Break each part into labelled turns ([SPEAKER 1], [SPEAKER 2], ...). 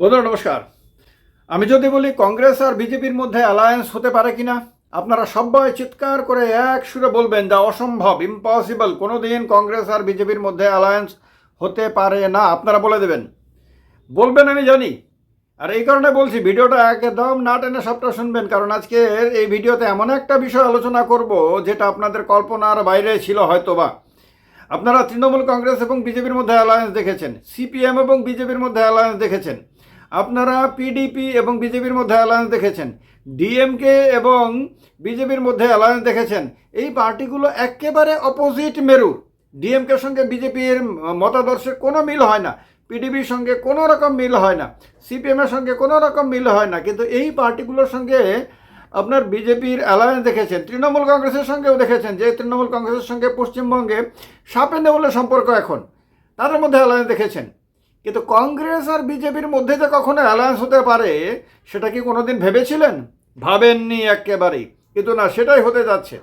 [SPEAKER 1] বন্ধুরা, নমস্কার। আমি যদি বলি কংগ্রেস আর বিজেপির মধ্যে অ্যালায়েন্স হতে পারে কিনা, আপনারা সবাই চিৎকার করে এক সুরে বলবেন, যা অসম্ভব ইম্পসিবল কোনো দিন কংগ্রেস আর বিজেপির মধ্যে অ্যালায়েন্স হতে পারে না। আপনারা বলে দেবেন। বলবেন আমি জানি। আর এই কারণে বলছি, ভিডিওটা একদম না টেনে সবটা শুনবেন, কারণ আজকে এই ভিডিওতে এমন একটা বিষয় আলোচনা করব, যেটা আপনাদের কল্পনার বাইরে ছিল হয়তো বা আপনারা তৃণমূল কংগ্রেস এবং বিজেপির মধ্যে অ্যালায়েন্স দেখেছেন, সিপিএম এবং বিজেপির মধ্যে অ্যালায়েন্স দেখেছেন। আপনারা পিডিপি এবং বিজেপির মধ্যে অ্যালায়েন্স দেখেছেন। ডিএমকে এবং বিজেপির মধ্যে অ্যালায়েন্স দেখেছেন। এই পার্টিগুলো একেবারে অপোজিট মেরু। ডিএমকের সঙ্গে বিজেপির মতাদর্শের কোনো মিল হয় না। পিডিবির সঙ্গে কোনো রকম মিল হয় না। সিপিএমের সঙ্গে কোনো রকম মিল হয় না। কিন্তু এই পার্টিগুলোর সঙ্গে আপনার বিজেপির অ্যালায়েন্স দেখেছেন। তৃণমূল কংগ্রেসের সঙ্গেও দেখেছেন যে তৃণমূল কংগ্রেসের সঙ্গে পশ্চিমবঙ্গে সাপে নেউলের সম্পর্ক এখন। তাদের মধ্যে অ্যালায়েন্স দেখেছেন। কিন্তু কংগ্রেস আর বিজেপির মধ্যে যে কখনো অ্যালায়েন্স হতে পারে, সেটা কি কোনোদিন ভেবেছিলেন? ভাবেননি একেবারেই। কিন্তু না, সেটাই হতে যাচ্ছে।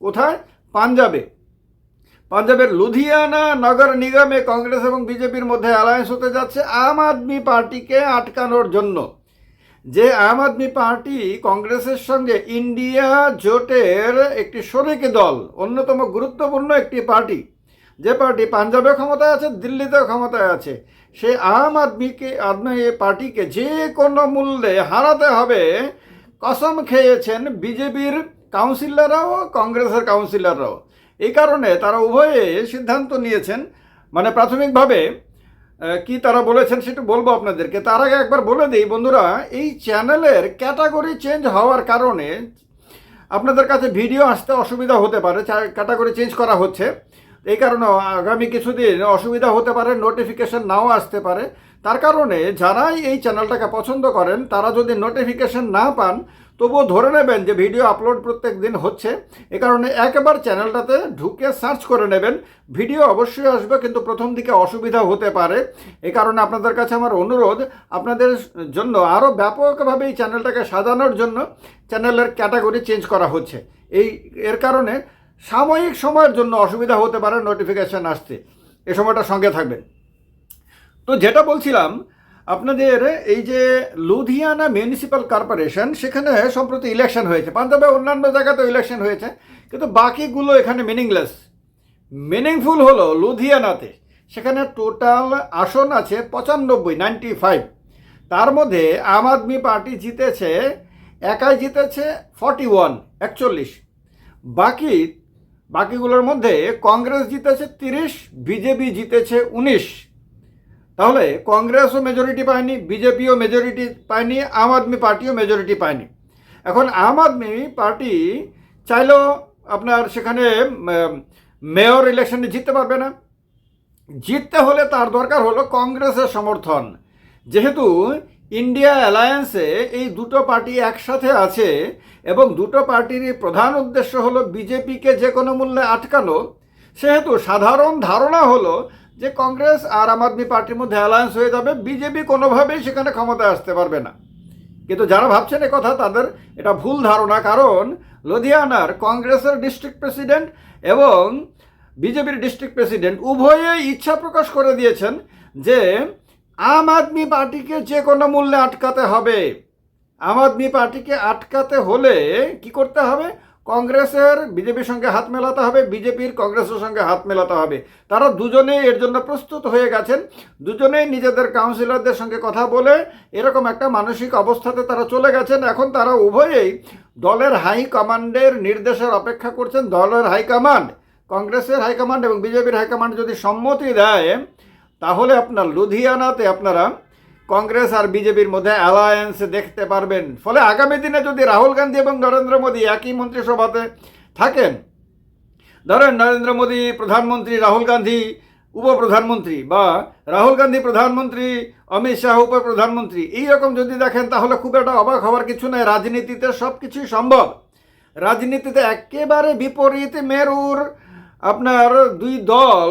[SPEAKER 1] কোথায়? পাঞ্জাবে। পাঞ্জাবের লুধিয়ানা নগর নিগমে কংগ্রেস এবং বিজেপির মধ্যে অ্যালায়েন্স হতে যাচ্ছে আম আদমি পার্টিকে আটকানোর জন্য। যে আম আদমি পার্টি কংগ্রেসের সঙ্গে ইন্ডিয়া জোটের একটি শরিক দল, অন্যতম গুরুত্বপূর্ণ একটি পার্টি। যে পার্টি পাঞ্জাবে ক্ষমতায় আছে, দিল্লিতেও ক্ষমতায় আছে। সে আম আদমিকে আদমি পার্টিকে যে কোনো মূল্যে হারাতে হবে। কসম খেয়েছেন বিজেপির কাউন্সিলররাও, কংগ্রেসের কাউন্সিলররাও। এই কারণে তারা উভয়ে সিদ্ধান্ত নিয়েছেন মানে প্রাথমিকভাবে কি তারা বলেছেন সেটা বলব আপনাদেরকে। তার আগে একবার বলে দিই, বন্ধুরা, এই চ্যানেলের ক্যাটাগরি চেঞ্জ হওয়ার কারণে আপনাদের কাছে ভিডিও আসতে অসুবিধা হতে পারে ক্যাটাগরি চেঞ্জ করা হচ্ছে। এই কারণে আগামী কিছুদিন অসুবিধা হতে পারে নোটিফিকেশন নাও আসতে পারে। তার কারণে যারাই এই চ্যানেলটাকে পছন্দ করেন, তারা যদি নোটিফিকেশন না পান, তবুও ধরে নেবেন যে ভিডিও আপলোড প্রত্যেক দিন হচ্ছে। এ কারণে একবার চ্যানেলটাতে ঢুকে সার্চ করে নেবেন। ভিডিও অবশ্যই আসবে, কিন্তু প্রথম দিকে অসুবিধা হতে পারে। এই কারণে আপনাদের কাছে আমার অনুরোধ, আপনাদের জন্য আরও ব্যাপকভাবে এই চ্যানেলটাকে সাজানোর জন্য চ্যানেলের ক্যাটাগরি চেঞ্জ করা হচ্ছে। এই, এর কারণে সাময়িক সময়ের জন্য অসুবিধা হতে পারে নোটিফিকেশান আসতে এ সময়টা সঙ্গে থাকবেন তো যেটা বলছিলাম, আপনাদের এই যে লুধিয়ানা মিউনিসিপ্যাল কর্পোরেশন সেখানে সম্প্রতি ইলেকশন হয়েছে। পাঞ্জাবে অন্যান্য জায়গাতেও ইলেকশন হয়েছে, কিন্তু বাকিগুলো এখানে মিনিংলেস মিনিংফুল হলো লুধিয়ানাতে। সেখানে টোটাল আসন আছে পঁচানব্বই নাইনটি ফাইভ তার মধ্যে আম আদমি পার্টি জিতেছে, একাই জিতেছে ফর্টি ওয়ান একচল্লিশ। বাকি বাকিগুলোর মধ্যে কংগ্রেস জিতেছে তিরিশ, বিজেপি জিতেছে উনিশ। তাহলে কংগ্রেসও মেজরিটি পায়নি, বিজেপিও মেজরিটি পায়নি, আম আদমি পার্টিও মেজরিটি পায়নি। এখন আম আদমি পার্টি চাইলেও আপনার সেখানে মেয়র ইলেকশনে জিততে পারবে না। জিততে হলে তার দরকার হলো কংগ্রেসের সমর্থন। যেহেতু ইন্ডিয়া অ্যালায়েন্সে এই দুটো পার্টি একসাথে আছে এবং দুটো পার্টিরই প্রধান উদ্দেশ্য হলো বিজেপিকে যে কোনো মূল্যে আটকানো। সেহেতু সাধারণ ধারণা হলো যে কংগ্রেস আর আম আদমি পার্টির মধ্যে অ্যালায়েন্স হয়ে যাবে, বিজেপি কোনোভাবেই সেখানে ক্ষমতায় আসতে পারবে না। কিন্তু যারা ভাবছেন কথা, তাদের এটা ভুল ধারণা, কারণ লুধিয়ানার কংগ্রেসের ডিস্ট্রিক্ট প্রেসিডেন্ট এবং বিজেপির ডিস্ট্রিক্ট প্রেসিডেন্ট উভয়েই ইচ্ছা প্রকাশ করে দিয়েছেন যে আম আদমি পার্টিকে যে কোনো মূল্যে আটকাতে হবে। আম আদমি পার্টিকে আটকাতে হলে কি করতে হবে? কংগ্রেসের বিজেপির সঙ্গে হাত মেলাতে হবে, বিজেপির কংগ্রেসের সঙ্গে হাত মেলাতে হবে। তারা দুজনেই এর জন্য প্রস্তুত হয়ে গেছেন, দুজনেই নিজেদের কাউন্সিলরদের সঙ্গে কথা বলে এরকম একটা মানসিক অবস্থাতে তারা চলে গেছেন। এখন তারা উভয়েই দলের হাই কমান্ডের নির্দেশের অপেক্ষা করছেন। দলের হাইকমান্ড কংগ্রেসের হাইকমান্ড এবং বিজেপির হাইকমান্ড যদি সম্মতি দেয় তাহলে আপনার লুধিয়ানাতে আপনারা কংগ্রেস আর বিজেপির মধ্যে অ্যালায়েন্স দেখতে পারবেন। ফলে আগামী দিনে যদি রাহুল গান্ধী এবং নরেন্দ্র মোদী একই মন্ত্রিসভাতে থাকেন, ধরেন নরেন্দ্র মোদী প্রধানমন্ত্রী, রাহুল গান্ধী উপপ্রধানমন্ত্রী বা রাহুল গান্ধী প্রধানমন্ত্রী, অমিত শাহ উপপ্রধানমন্ত্রী এইরকম যদি দেখেন তাহলে খুব একটা অবাক হওয়ার কিছু নয় রাজনীতিতে সব কিছুই সম্ভব। রাজনীতিতে একেবারে বিপরীত মেরুর আপনার দুই দল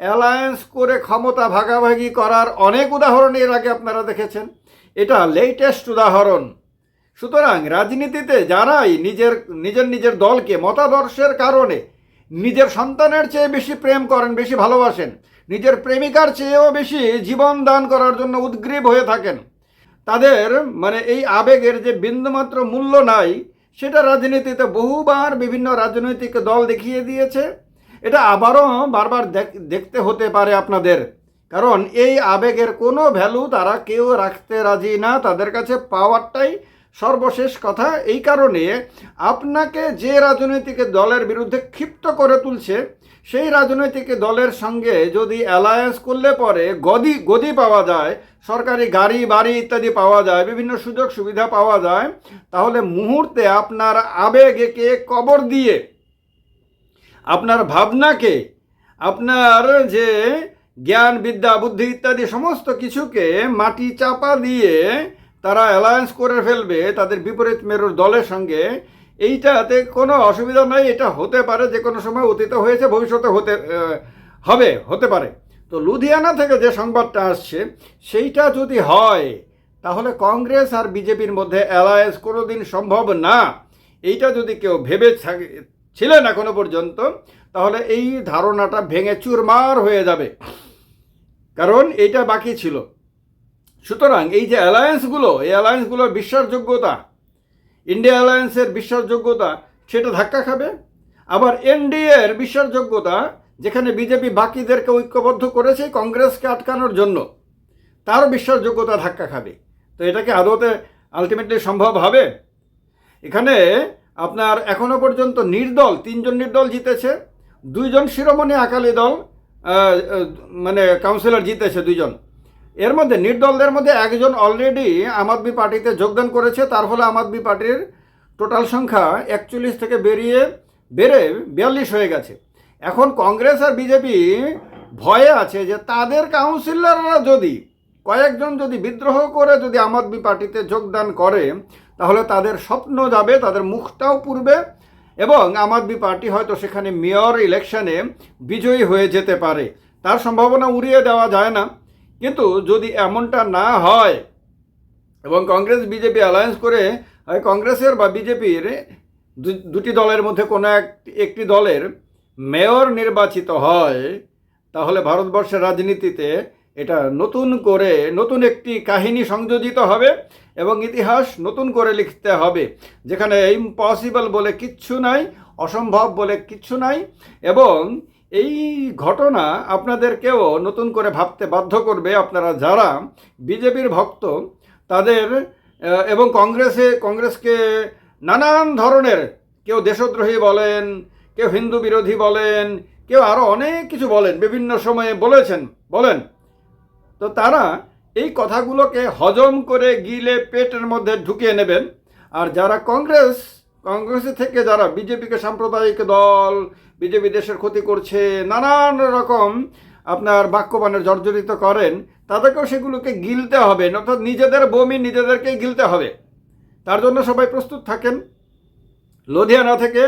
[SPEAKER 1] অ্যালায়েন্স করে ক্ষমতা ভাগাভাগি করার অনেক উদাহরণ এর আগে আপনারা দেখেছেন। এটা লেটেস্ট উদাহরণ। সুতরাং রাজনীতিতে যারাই নিজের নিজের নিজের দলকে, মতাদর্শের কারণে নিজের সন্তানের চেয়ে বেশি প্রেম করেন, বেশি ভালোবাসেন, নিজের প্রেমিকার চেয়েও বেশি জীবন দান করার জন্য উদ্গ্রীব হয়ে থাকেন, তাদের মানে এই আবেগের যে বিন্দুমাত্র মূল্য নাই, সেটা রাজনীতিতে বহুবার বিভিন্ন রাজনৈতিক দল দেখিয়ে দিয়েছে। এটা আবারও বারবার দেখ- দেখতে হতে পারে আপনাদের। কারণ এই আবেগের কোনো ভ্যালু তারা কেউ রাখতে রাজি না, তাদের কাছে পাওয়ারটাই সর্বশেষ কথা। এই কারণে আপনাকে যে রাজনৈতিক দলের বিরুদ্ধে ক্ষিপ্ত করে তুলছে, সেই রাজনৈতিক দলের সঙ্গে যদি অ্যালায়েন্স করলে পরে গদি গদি পাওয়া যায়, সরকারি গাড়ি, বাড়ি ইত্যাদি পাওয়া যায়, বিভিন্ন সুযোগ সুবিধা পাওয়া যায়, তাহলে মুহূর্তে আপনার আবেগকে কবর দিয়ে আপনার ভাবনাকে, আপনার যে জ্ঞান, বিদ্যা, বুদ্ধি ইত্যাদি সমস্ত কিছুকে মাটি চাপা দিয়ে তারা অ্যালায়েন্স করে ফেলবে, তাদের বিপরীত মেরুর দলের সঙ্গে, এইটাতে কোনো অসুবিধা নাই, এটা হতে পারে, যে কোনো সময় অতীত হয়েছে, ভবিষ্যতে হতে হবে, হতে পারে। তো লুধিয়ানা থেকে যে সংবাদটা আসছে, সেইটা যদি হয়, তাহলে কংগ্রেস আর বিজেপির মধ্যে অ্যালায়েন্স কোনো দিন সম্ভব না। এইটা যদি কেউ ভেবে থাকে- ছিলেন এখনও পর্যন্ত, তাহলে এই ধারণাটা ভেঙে চুরমার হয়ে যাবে। কারণ এটা বাকি ছিল। সুতরাং এই যে অ্যালায়েন্সগুলো, এই অ্যালায়েন্সগুলোর বিশ্বাসযোগ্যতা, ইন্ডিয়া অ্যালায়েন্সের বিশ্বাসযোগ্যতা, সেটা ধাক্কা খাবে। আবার এনডিএ এর বিশ্বাসযোগ্যতা, যেখানে বিজেপি বাকিদেরকে ঐক্যবদ্ধ করেছে কংগ্রেসকে আটকানোর জন্য তারও বিশ্বাসযোগ্যতা ধাক্কা খাবে। তো এটাকে আদতে আলটিমেটলি সম্ভব হবে? এখানে আপনার এখনও পর্যন্ত নির্দল, তিনজন নির্দল জিতেছে, দুইজন শিরোমণি আকালি দল মানে কাউন্সিলর জিতেছে দুইজন। এর মধ্যে নির্দলদের মধ্যে একজন অলরেডি আম আদমি পার্টিতে যোগদান করেছে, তার ফলে আম আদমি পার্টির টোটাল সংখ্যা একচল্লিশ থেকে বেরিয়ে, বেড়ে বিয়াল্লিশ হয়ে গেছে। এখন কংগ্রেস আর বিজেপি ভয়ে আছে যে তাদের কাউন্সিলররা যদি কয়েকজন যদি বিদ্রোহ করে যদি আম আদমি পার্টিতে যোগদান করে তাহলে তাদের স্বপ্ন যাবে, তাদের মুখটাও পূর্বে এবং আম আদমি পার্টি হয়তো সেখানে মেয়র ইলেকশনে বিজয়ী হয়ে যেতে পারে। তার সম্ভাবনা উড়িয়ে দেওয়া যায় না। কিন্তু যদি এমনটা না হয় এবং কংগ্রেস, বিজেপি অ্যালায়েন্স করে কংগ্রেসের বা বিজেপির দুটি দলের মধ্যে কোনো এক- একটি দলের মেয়র নির্বাচিত হয়, তাহলে ভারতবর্ষের রাজনীতিতে এটা নতুন করে নতুন একটি কাহিনী সংযোজিত হবে এবং ইতিহাস নতুন করে লিখতে হবে, যেখানে ইম্পসিবল বলে কিচ্ছু নাই, অসম্ভব বলে কিচ্ছু নাই, এবং এই ঘটনা আপনাদেরকেও নতুন করে ভাবতে বাধ্য করবে আপনারা যারা বিজেপির ভক্ত, তাদের এবং কংগ্রেসে, কংগ্রেসকে নানান ধরনের, কেউ দেশদ্রোহী বলেন, কেউ হিন্দু বিরোধী বলেন, কেউ আরও অনেক কিছু বলেন, বিভিন্ন সময়ে বলেছেন, বলেন। তো তারা এই কথাগুলোকে হজম করে গিলে পেটের মধ্যে ঢুকিয়ে নেবেন। আর যারা কংগ্রেস, কংগ্রেসে থেকে যারা বিজেপিকে সাম্প্রদায়িক দল, বিজেপি দেশের ক্ষতি করছে, নানান রকম আপনার বাক্যবানের জর্জরিত করেন, তাদেরকেও সেগুলোকে গিলতে হবে। অর্থাৎ নিজেদের বমি নিজেদেরকেই গিলতে হবে। তার জন্য সবাই প্রস্তুত থাকেন। লুধিয়ানা থেকে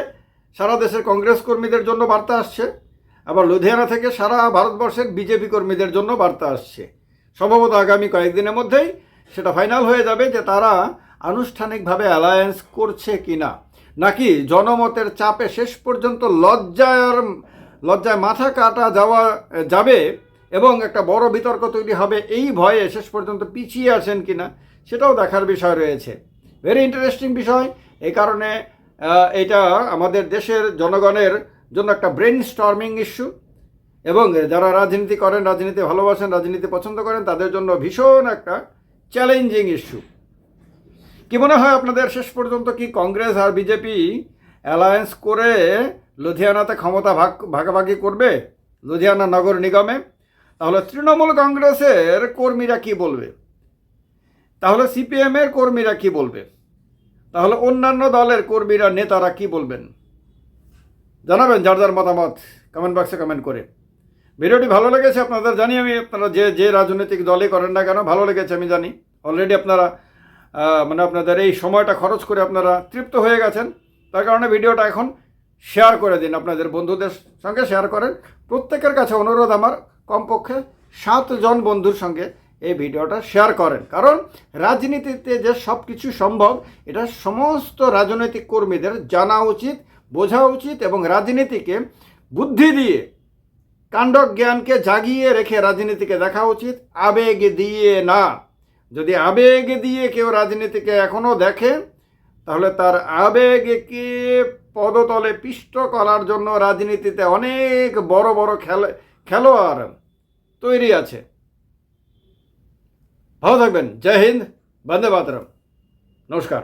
[SPEAKER 1] সারা দেশের কংগ্রেস কর্মীদের জন্য বার্তা আসছে। আবার লুধিয়ানা থেকে সারা ভারতবর্ষের বিজেপি কর্মীদের জন্য বার্তা আসছে। সম্ভবত আগামী কয়েকদিনের মধ্যেই সেটা ফাইনাল হয়ে যাবে যে তারা আনুষ্ঠানিকভাবে অ্যালায়েন্স করছে কি না নাকি জনমতের চাপে শেষ পর্যন্ত লজ্জার, লজ্জায় মাথা কাটা যাওয়া, যাবে এবং একটা বড় বিতর্ক তৈরি হবে এই ভয়ে শেষ পর্যন্ত পিছিয়ে আসেন কিনা, সেটাও দেখার বিষয় রয়েছে। ভেরি ইন্টারেস্টিং বিষয়। এই কারণে এটা আমাদের দেশের জনগণের জন্য একটা ব্রেন স্টর্মিং ইস্যু এবং যারা রাজনীতি করেন, রাজনীতি ভালোবাসেন, রাজনীতি পছন্দ করেন, তাদের জন্য ভীষণ একটা চ্যালেঞ্জিং ইস্যু কি মনে হয় আপনাদের শেষ পর্যন্ত কি কংগ্রেস আর বিজেপি অ্যালায়েন্স করে লুধিয়ানাতে ক্ষমতা ভাগ, ভাগাভাগি করবে? লুধিয়ানা নগর নিগমে। তাহলে তৃণমূল কংগ্রেসের কর্মীরা কি বলবে? তাহলে সিপিএমের কর্মীরা কি বলবে? তাহলে অন্যান্য দলের কর্মীরা, নেতারা কি বলবেন? জানাবেন যার যার মতামত কমেন্ট বক্সে কমেন্ট করে। ভিডিওটি ভালো লেগেছে আপনাদের জানি আমি আপনারা যে যে রাজনৈতিক দলে করেন না কেন, ভালো লেগেছে আমি জানি। অলরেডি আপনারা মানে আপনাদের এই সময়টা খরচ করে আপনারা তৃপ্ত হয়ে গেছেন। তার কারণে ভিডিওটা এখন শেয়ার করে দিন আপনাদের বন্ধুদের সঙ্গে শেয়ার করেন। প্রত্যেকের কাছে অনুরোধ আমার, কমপক্ষে সাতজন বন্ধুর সঙ্গে এই ভিডিওটা শেয়ার করেন। কারণ রাজনীতিতে যে সব কিছু সম্ভব, এটা সমস্ত রাজনৈতিক কর্মীদের জানা উচিত, বোঝা উচিত এবং রাজনীতিকে বুদ্ধি দিয়ে কাণ্ড জ্ঞানকে জাগিয়ে রেখে রাজনীতিকে দেখা উচিত, আবেগ দিয়ে না। যদি আবেগ দিয়ে কেউ রাজনীতিকে এখনও দেখে, তাহলে তার আবেগকে পদতলে পিষ্ট করার জন্য রাজনীতিতে অনেক বড় বড় খেলা খেলোয়াড় তৈরি আছে। ভালো থাকবেন। জয় হিন্দ, বন্দে মাতরম। নমস্কার।